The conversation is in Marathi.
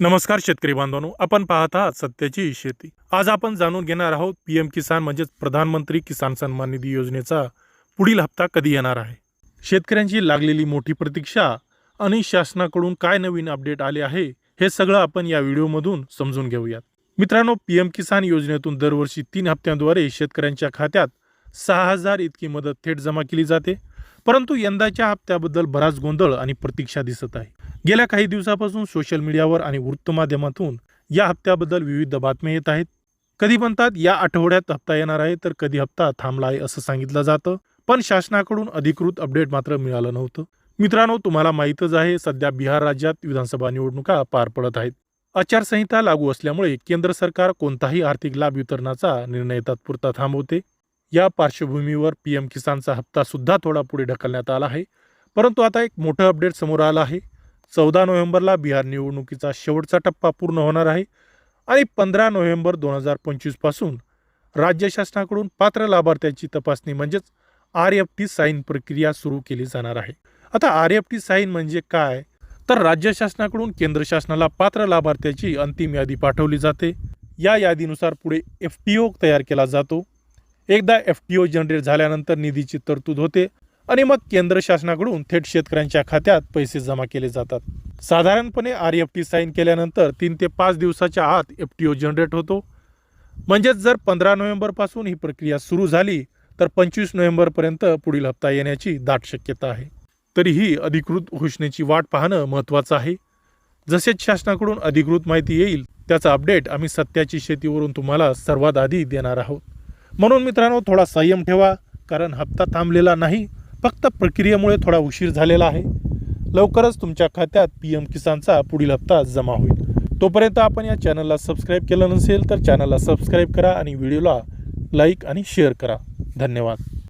नमस्कार शेतकरी बांधवांनो आपण पाहत आहात सत्याची शेती. आज आपण जाणून घेणार आहोत पीएम किसान म्हणजेच प्रधानमंत्री किसान सन्मान निधी योजनेचा पुढील हप्ता कधी येणार आहे? शेतकऱ्यांची लागलेली मोठी प्रतीक्षा आणि शासनाकडून काय नवीन अपडेट आले आहे हे सगळं आपण या व्हिडिओमधून समजून घेऊयात. मित्रांनो पीएम किसान योजनेतून दरवर्षी तीन हप्त्यांद्वारे शेतकऱ्यांच्या खात्यात सहा हजार इतकी मदत थेट जमा केली जाते. परंतु यंदाच्या हप्त्याबद्दल बराच गोंधळ आणि प्रतीक्षा दिसत आहे. गेल्या काही दिवसापासून सोशल मीडियावर आणि वृत्तमाध्यमातून या हप्त्याबद्दल विविध बातम्या येत आहेत. कधी म्हणतात या आठवड्यात हप्ता येणार आहे तर कधी हप्ता थांबला आहे असं सांगितलं जातं. पण शासनाकडून अधिकृत अपडेट मात्र मिळालं नव्हतं. मित्रांनो तुम्हाला माहीतच आहे सध्या बिहार राज्यात विधानसभा निवडणुका पार पडत आहेत. आचारसंहिता लागू असल्यामुळे केंद्र सरकार कोणताही आर्थिक लाभ वितरणाचा निर्णय तात्पुरता थांबवते. या पार्श्वभूमीवर पीएम किसानचा हप्ता सुद्धा थोडा पुढे ढकलण्यात आला आहे. परंतु आता एक मोठं अपडेट समोर आलं आहे. चौदा नोव्हेंबरला बिहार निवडणुकीचा शेवटचा टप्पा पूर्ण होणार आहे आणि पंधरा नोव्हेंबर दोन हजार पंचवीसपासून राज्य शासनाकडून पात्र लाभार्थ्याची तपासणी म्हणजेच आर एफ टी साईन प्रक्रिया सुरू केली जाणार आहे. आता आर एफ टी साईन म्हणजे काय? तर राज्य शासनाकडून केंद्र शासनाला पात्र लाभार्थ्याची अंतिम यादी पाठवली जाते. या यादीनुसार पुढे एफ टी ओ तयार केला जातो. एकदा एफ टी ओ जनरेट झाल्यानंतर निधीची तरतूद होते. आणि मग केंद्र शासनाकडून थेट शेतकऱ्यांच्या खात्यात पैसे जमा केले जातात. साधारणपणे आर एफ टी साईन केल्यानंतर तीन ते पाच दिवसाच्या आत एफ टी ओ जनरेट होतो. म्हणजेच जर पंधरा नोव्हेंबरपासून ही प्रक्रिया सुरू झाली तर पंचवीस नोव्हेंबरपर्यंत पुढील हप्ता येण्याची दाट शक्यता आहे. तरीही अधिकृत घोषणेची वाट पाहणं महत्त्वाचं आहे. जसेच शासनाकडून अधिकृत माहिती येईल त्याचा अपडेट आम्ही सत्याची शेतीवरून तुम्हाला सर्वात आधी देणार आहोत. म्हणून मित्रांनो थोडा संयम ठेवा कारण हप्ता थांबलेला नाही. फक्त प्रक्रियेमुळे थोडा उशीर झालेला आहे. लवकरच तुमच्या खात्यात पी एम किसानचा पुढील हप्ता जमा होईल. तोपर्यंत आपण या चॅनलला सबस्क्राईब केलं नसेल तर चॅनलला सबस्क्राईब करा आणि व्हिडिओला लाईक आणि शेअर करा. धन्यवाद.